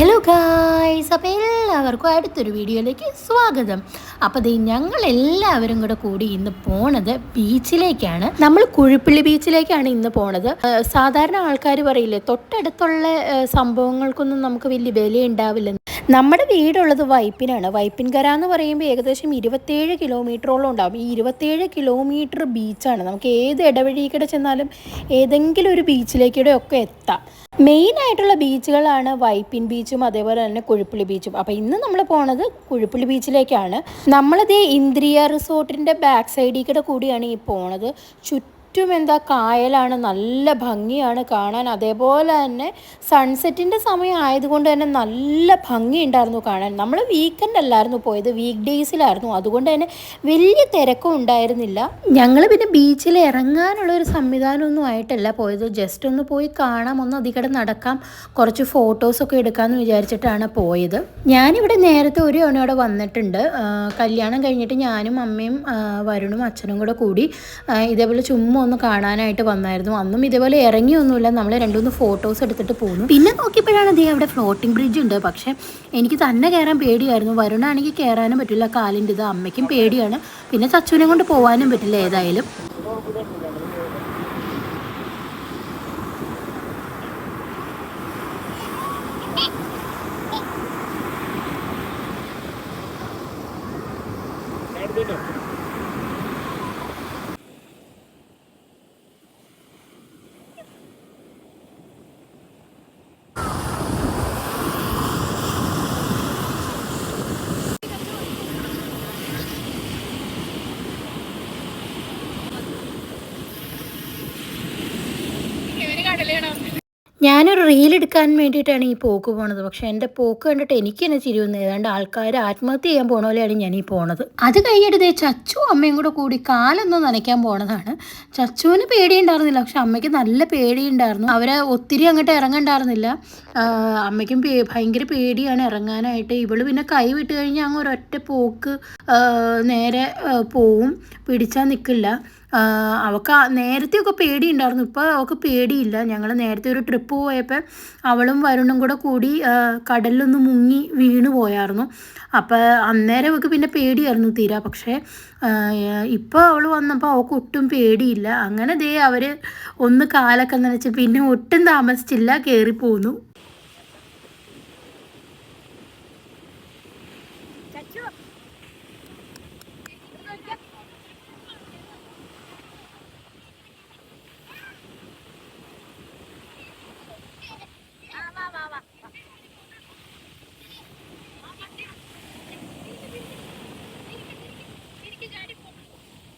Hello guys അപ്പോൾ എല്ലാവർക്കും അടുത്തൊരു വീഡിയോയിലേക്ക് സ്വാഗതം. അപ്പോൾ ദേ ഞങ്ങൾ എല്ലാവരും കൂടെ കൂടി ഇന്ന് പോണത് ബീച്ചിലേക്കാണ്. നമ്മൾ കുഴിപ്പള്ളി ബീച്ചിലേക്കാണ് ഇന്ന് പോണത്. സാധാരണ ആൾക്കാർ പറയില്ലേ തൊട്ടടുത്തുള്ള സംഭവങ്ങൾക്കൊന്നും നമുക്ക് വലിയ വില ഉണ്ടാവില്ല. നമ്മുടെ വീടുള്ളത് വൈപ്പിനാണ്. വൈപ്പിൻകര എന്ന് പറയുമ്പോൾ ഏകദേശം ഇരുപത്തേഴ് കിലോമീറ്ററോളം ഉണ്ടാകും ഈ ഇരുപത്തേഴ് കിലോമീറ്റർ ബീച്ചാണ്. നമുക്ക് ഏത് ഇടവഴിക്കൂടെ ചെന്നാലും ഏതെങ്കിലും ഒരു ബീച്ചിലേക്കൂടെ ഒക്കെ എത്താം. മെയിൻ ആയിട്ടുള്ള ബീച്ചുകളാണ് വൈപ്പിൻ ബീച്ചും അതേപോലെ തന്നെ കുഴിപ്പുള്ളി ബീച്ചും അപ്പോൾ ഇന്ന് നമ്മൾ പോണത് കുഴിപ്പുള്ളി ബീച്ചിലേക്കാണ് നമ്മളിത് ഇന്ദ്രിയ റിസോർട്ടിന്റെ ബാക്ക് സൈഡിൽ കൂടെ കൂടിയാണ് ഈ പോണത്. ചുറ്റും എന്താ കായലാണ് നല്ല ഭംഗിയാണ് കാണാൻ. അതേപോലെ തന്നെ സൺസെറ്റിന്റെ സമയം ആയതുകൊണ്ട് തന്നെ നല്ല ഭംഗിയുണ്ടായിരുന്നു കാണാൻ. നമ്മൾ വീക്കെൻഡ് അല്ലായിരുന്നു പോയത് വീക്ക് ഡേയ്സിലായിരുന്നു അതുകൊണ്ട് തന്നെ വലിയ തിരക്കും ഉണ്ടായിരുന്നില്ല. ഞങ്ങൾ പിന്നെ ബീച്ചിൽ ഇറങ്ങാനുള്ള ഒരു സംവിധാനമൊന്നും ആയിട്ടല്ല പോയത്. ജസ്റ്റ് ഒന്ന് പോയി കാണാം ഒന്ന് അതികടെ നടക്കാം. കുറച്ച് ഫോട്ടോസൊക്കെ എടുക്കാമെന്ന് വിചാരിച്ചിട്ടാണ് പോയത്. ഞാനിവിടെ നേരത്തെ ഒരു തവണ വന്നിട്ടുണ്ട്. കല്യാണം കഴിഞ്ഞിട്ട് ഞാനും അമ്മയും വരുണും അച്ഛനും കൂടെ കൂടി ഇതേപോലെ ചുമ്മാ ഒന്ന് കാണാനായിട്ട് വന്നായിരുന്നു. അന്നും ഇതേപോലെ ഇറങ്ങിയൊന്നുമില്ല. നമ്മൾ രണ്ടുമൂന്ന് ഫോട്ടോസ് എടുത്തിട്ട് പോന്നു. പിന്നെ നോക്കിയപ്പോഴാണ് ദേ അവിടെ ഫ്ലോട്ടിംഗ് ബ്രിഡ്ജ് ഉണ്ട്. പക്ഷേ എനിക്ക് തന്നെ കയറാൻ പേടിയായിരുന്നു. വരുണാണെങ്കിൽ കയറാനും പറ്റില്ല. കാലിന്റെ ഇത് അമ്മയ്ക്കും പേടിയാണ്. പിന്നെ ചച്ചുവിനെ കൊണ്ട് പോകാനും പറ്റില്ല ഏതായാലും. ഞാനൊരു റീൽ എടുക്കാൻ വേണ്ടിയിട്ടാണ് ഈ പോക്ക് പോണത്. പക്ഷെ എന്റെ പോക്ക് കണ്ടിട്ട് എനിക്ക് തന്നെ ചിരി വന്നു. ഏതാണ്ട് ആൾക്കാർ ആത്മഹത്യ ചെയ്യാൻ പോണ പോലെയാണ് ഞാൻ ഈ പോണത്. അത് കഴിഞ്ഞിട്ട് ചച്ചു അമ്മയും കൂടെ കൂടി കാലൊന്നും നനയ്ക്കാൻ പോണതാണ്. ചച്ചുവിന് പേടിയുണ്ടായിരുന്നില്ല. പക്ഷെ അമ്മയ്ക്ക് നല്ല പേടിയുണ്ടായിരുന്നു. അവരെ ഒത്തിരി അങ്ങോട്ട് ഇറങ്ങണ്ടായിരുന്നില്ല. അമ്മയ്ക്കും ഭയങ്കര പേടിയാണ് ഇറങ്ങാനായിട്ട്. ഇവൾ പിന്നെ കൈ വിട്ട് കഴിഞ്ഞാൽ അങ്ങ് ഒരൊറ്റ പോക്ക് നേരെ പോവും. പിടിച്ചാൽ നിൽക്കില്ല അവൾക്ക് നേരത്തെയൊക്കെ പേടി ഉണ്ടായിരുന്നു ഇപ്പോൾ അവൾക്ക് പേടിയില്ല. ഞങ്ങൾ നേരത്തെ ഒരു ട്രിപ്പ് പോയപ്പോൾ അവളും വരുണും കൂടെ കൂടി കടലിലൊന്ന് മുങ്ങി വീണു പോയായിരുന്നു അപ്പോൾ അന്നേരം അവൾക്ക് പിന്നെ പേടിയായിരുന്നു തീരാ. പക്ഷേ ഇപ്പോൾ അവൾ വന്നപ്പോൾ അവൾക്ക് ഒട്ടും പേടിയില്ല. അങ്ങനെ ദേ അവർ ഒന്ന് കാലൊക്കെ നനച്ച് പിന്നെ ഒട്ടും താമസിച്ചില്ല. കയറിപ്പോന്നു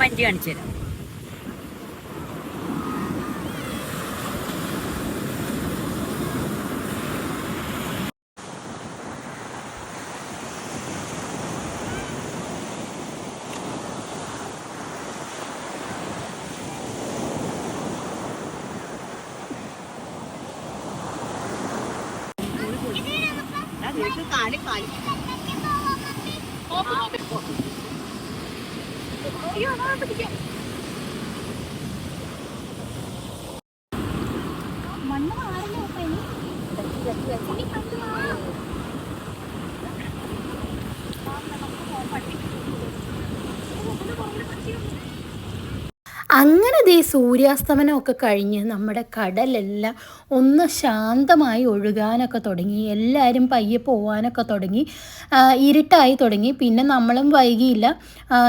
വഞ്ചി കാണിച്ചു തരാം. കാലി കാലി. Oh, അങ്ങനെ ദേ സൂര്യാസ്തമനമൊക്കെ കഴിഞ്ഞ് നമ്മുടെ കടലെല്ലാം ഒന്ന് ശാന്തമായി ഒഴുകാനൊക്കെ തുടങ്ങി എല്ലാവരും പയ്യെ പോവാനൊക്കെ തുടങ്ങി ഇരുട്ടായി തുടങ്ങി. പിന്നെ നമ്മളും വൈകിയില്ല.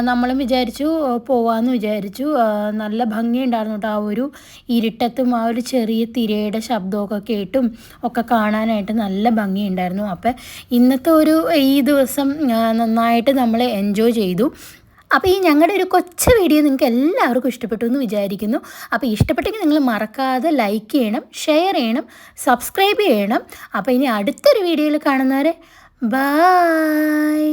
നമ്മളും വിചാരിച്ചു പോവാമെന്ന് വിചാരിച്ചു. നല്ല ഭംഗിയുണ്ടായിരുന്നു കേട്ടോ ആ ഒരു ഇരുട്ടത്തും ആ ഒരു ചെറിയ തിരയുടെ ശബ്ദമൊക്കെ കേട്ടും ഒക്കെ കാണാനായിട്ട് നല്ല ഭംഗിയുണ്ടായിരുന്നു. അപ്പം ഇന്നത്തെ ഒരു ഈ ദിവസം നന്നായിട്ട് നമ്മൾ എൻജോയ് ചെയ്തു. അപ്പോൾ ഈ ഞങ്ങളുടെ ഒരു കൊച്ച വീഡിയോ നിങ്ങൾക്ക് എല്ലാവർക്കും ഇഷ്ടപ്പെട്ടു എന്ന് വിചാരിക്കുന്നു. അപ്പോൾ ഇഷ്ടപ്പെട്ടെങ്കിൽ നിങ്ങൾ മറക്കാതെ ലൈക്ക് ചെയ്യണം ഷെയർ ചെയ്യണം സബ്സ്ക്രൈബ് ചെയ്യണം. അപ്പോൾ ഇനി അടുത്തൊരു വീഡിയോയിൽ കാണുന്നവരെ ബായ്